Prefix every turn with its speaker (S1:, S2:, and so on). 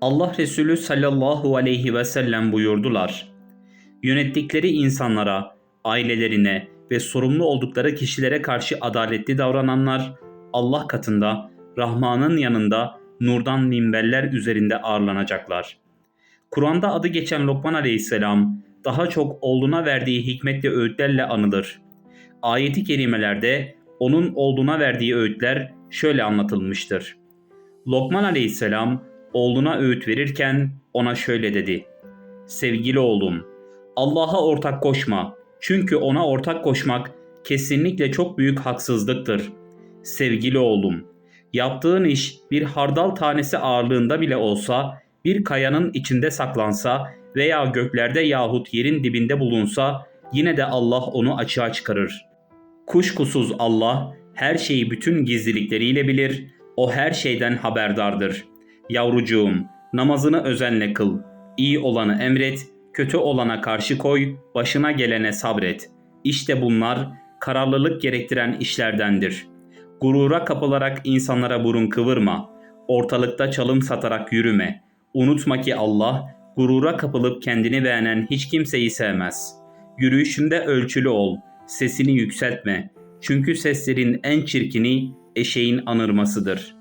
S1: Allah Resulü sallallahu aleyhi ve sellem buyurdular. Yönettikleri insanlara, ailelerine ve sorumlu oldukları kişilere karşı adaletli davrananlar Allah katında Rahman'ın yanında nurdan minberler üzerinde ağırlanacaklar. Kur'an'da adı geçen Lokman aleyhisselam daha çok oğluna verdiği hikmetli öğütlerle anılır. Ayeti kerimelerde onun oğluna verdiği öğütler şöyle anlatılmıştır. Lokman aleyhisselam oğluna öğüt verirken ona şöyle dedi. Sevgili oğlum, Allah'a ortak koşma. Çünkü ona ortak koşmak kesinlikle çok büyük haksızlıktır. Sevgili oğlum, yaptığın iş bir hardal tanesi ağırlığında bile olsa, bir kayanın içinde saklansa veya göklerde yahut yerin dibinde bulunsa yine de Allah onu açığa çıkarır. Kuşkusuz Allah her şeyi bütün gizlilikleriyle bilir, o her şeyden haberdardır. Yavrucuğum, namazını özenle kıl, iyi olanı emret, kötü olana karşı koy, başına gelene sabret. İşte bunlar kararlılık gerektiren işlerdendir. Gurura kapılarak insanlara burun kıvırma. Ortalıkta çalım satarak yürüme. Unutma ki Allah gurura kapılıp kendini beğenen hiç kimseyi sevmez. Yürüyüşünde ölçülü ol. Sesini yükseltme. Çünkü seslerin en çirkini eşeğin anırmasıdır.''